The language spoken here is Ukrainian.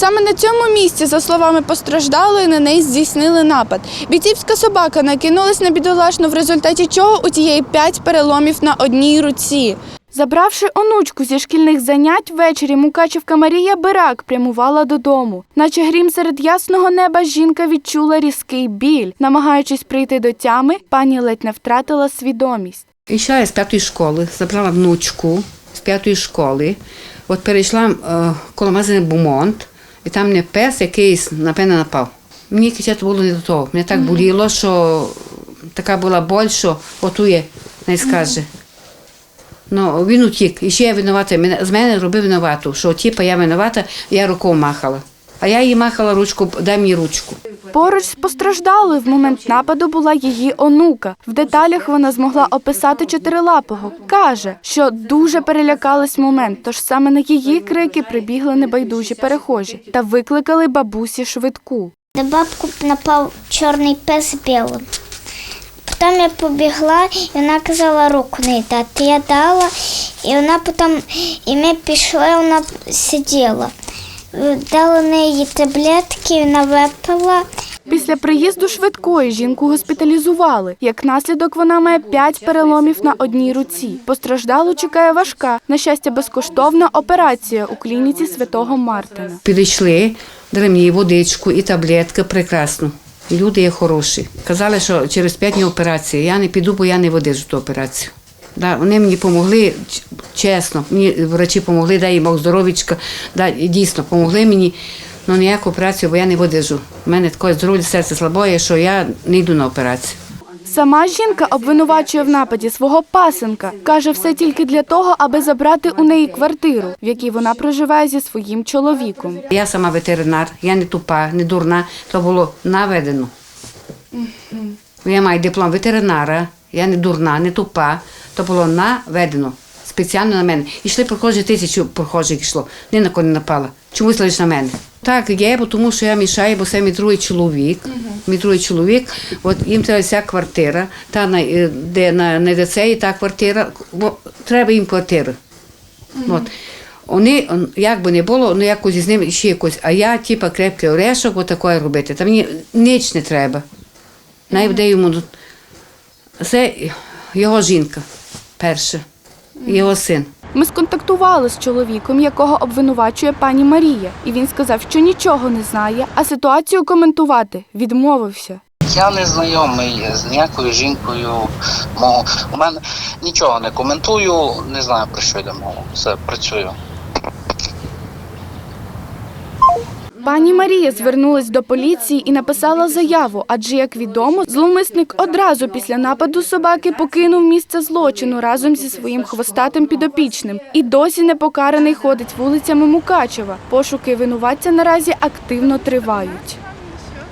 Саме на цьому місці, за словами постраждалої, на неї здійснили напад. Бійцівська собака накинулась на бідолашну, в результаті чого у тієї п'ять переломів на одній руці. Забравши онучку зі шкільних занять, ввечері Мукачівка Марія Бирак прямувала додому. Наче грім серед ясного неба жінка відчула різкий біль. Намагаючись прийти до тями, пані ледь не втратила свідомість. Йшла я з п'ятої школи, забрала внучку з п'ятої школи. От перейшла е, коло магазину Бумонт, і там не пес якийсь на мене напав. Мені кричати було не до того. Мені так боліло, що така була боль, що отує, не скаже. Ну, він утік. І ще я винувата. З мене робив винувату, що типа я винувата, я рукою махала. А я їй махала ручку, дай мені ручку. Поруч з постраждалою в момент нападу була її онука. В деталях вона змогла описати чотирилапого. Каже, що дуже перелякалась в момент, тож саме на її крики прибігли небайдужі перехожі та викликали бабусі швидку. На бабку напав чорний пес білим. Потім я побігла, і вона казала руку не дати. Я дала, і вона потім, і ми пішли, вона сиділа. Дала неї таблетки, вона випила. Після приїзду швидкої жінку госпіталізували. Як наслідок, вона має п'ять переломів на одній руці. Постраждалу чекає важка, на щастя, безкоштовна операція у клініці святого Мартина. Підійшли, дали мені водичку і таблетки, прекрасно. Люди є хороші. Казали, що через п'ять днів операції. Я не піду, бо я не видержу ту операцію. Да, вони мені допомогли, чесно, мені врачі допомогли, дай їм Бог здоровічка, да, дійсно допомогли мені. Ну ніяку операцію, бо я не видержу. У мене таке здоров'я серце слабоє, що я не йду на операцію. Сама жінка обвинувачує в нападі свого пасенка. Каже, все тільки для того, аби забрати у неї квартиру, в якій вона проживає зі своїм чоловіком. Я сама ветеринар, я не тупа, не дурна, то було наведено. Я маю диплом ветеринара, я не дурна, не тупа, то було наведено. Спеціально на мене. Ішли прохожі, тисячу прохожих йшло, ні на кого не напала. Чомусь лише на мене. Так, є, бо тому що я мішаю, бо це мій другий чоловік. Мій другий чоловік, от їм треба ця квартира, та на, е, де на, на де це і та квартира, бо треба їм квартира. От. Вони, як би не було, ну якось з ним ще якось, а я, типа, крепкий орешок, отакое робити. Та мені ніч не треба. Най буде йому. Це його жінка перша, його син. Ми сконтактували з чоловіком, якого обвинувачує пані Марія, і він сказав, що нічого не знає, а ситуацію коментувати відмовився. Я не знайомий з ніякою жінкою. Мого. У мене нічого не коментую, не знаю про що йде мова. Все, працюю. Пані Марія звернулась до поліції і написала заяву, адже, як відомо, зловмисник одразу після нападу собаки покинув місце злочину разом зі своїм хвостатим підопічним і досі непокараний ходить вулицями Мукачева. Пошуки винуватця наразі активно тривають.